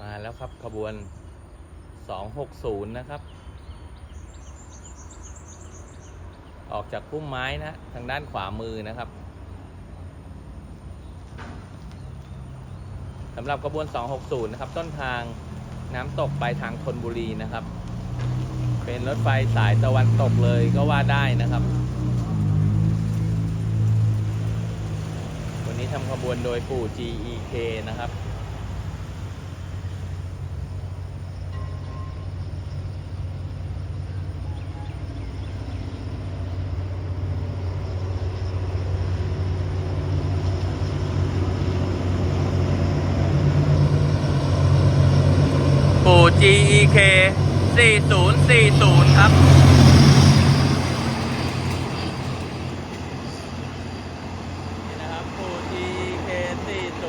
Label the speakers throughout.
Speaker 1: มาแล้วครับขบวน 260 นะครับ ออกจากพุ่มไม้นะ ทางด้านขวามือนะครับสำหรับขบวน 260 นะครับ ต้นทางน้ำตกไปทางธนบุรีนะครับ เป็นรถไฟสายตะวันตกเลยก็ว่าได้นะครับ วันนี้ทำขบวนโดยปู่ GEK นะครับ ปู่ GEK 4040 ครับ นี่นะครับปู่ GEK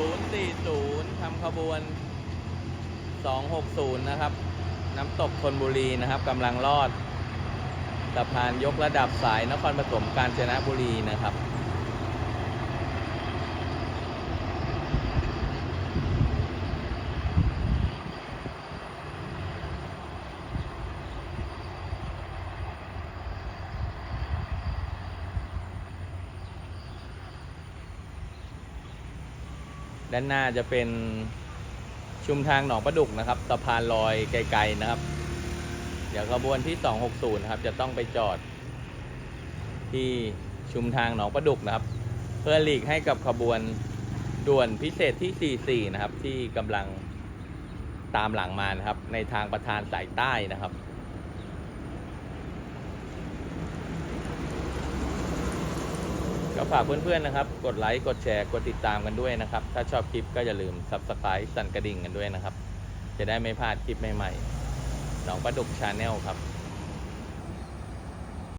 Speaker 1: 4040ทำขบวน 260 นะครับ น้ำตกธนบุรีนะครับกำลังลอดสะพานยกระดับสายนครปฐมกาญจนบุรีนะครับ ด้านหน้าจะเป็นชุมทางหนองประดุกนะครับสะพานลอยไกลๆนะครับ เดี๋ยวขบวนที่ 260นะครับจะต้องไปจอด ที่ชุมทางหนองประดุกนะครับ เพื่อหลีกให้กับขบวนด่วนพิเศษที่ 44 นะครับ ที่กำลังตามหลังมานะครับ ในทางประธานสายใต้นะครับ ก็ฝากเพื่อนๆนะครับ กดไลค์ กดแชร์ กดติดตามกันด้วยนะครับ ถ้าชอบคลิปก็อย่าลืม subscribe สั่นกระดิ่งกันด้วยนะครับ จะได้ไม่พลาดคลิปใหม่ๆหนองประดุกชาแนลครับ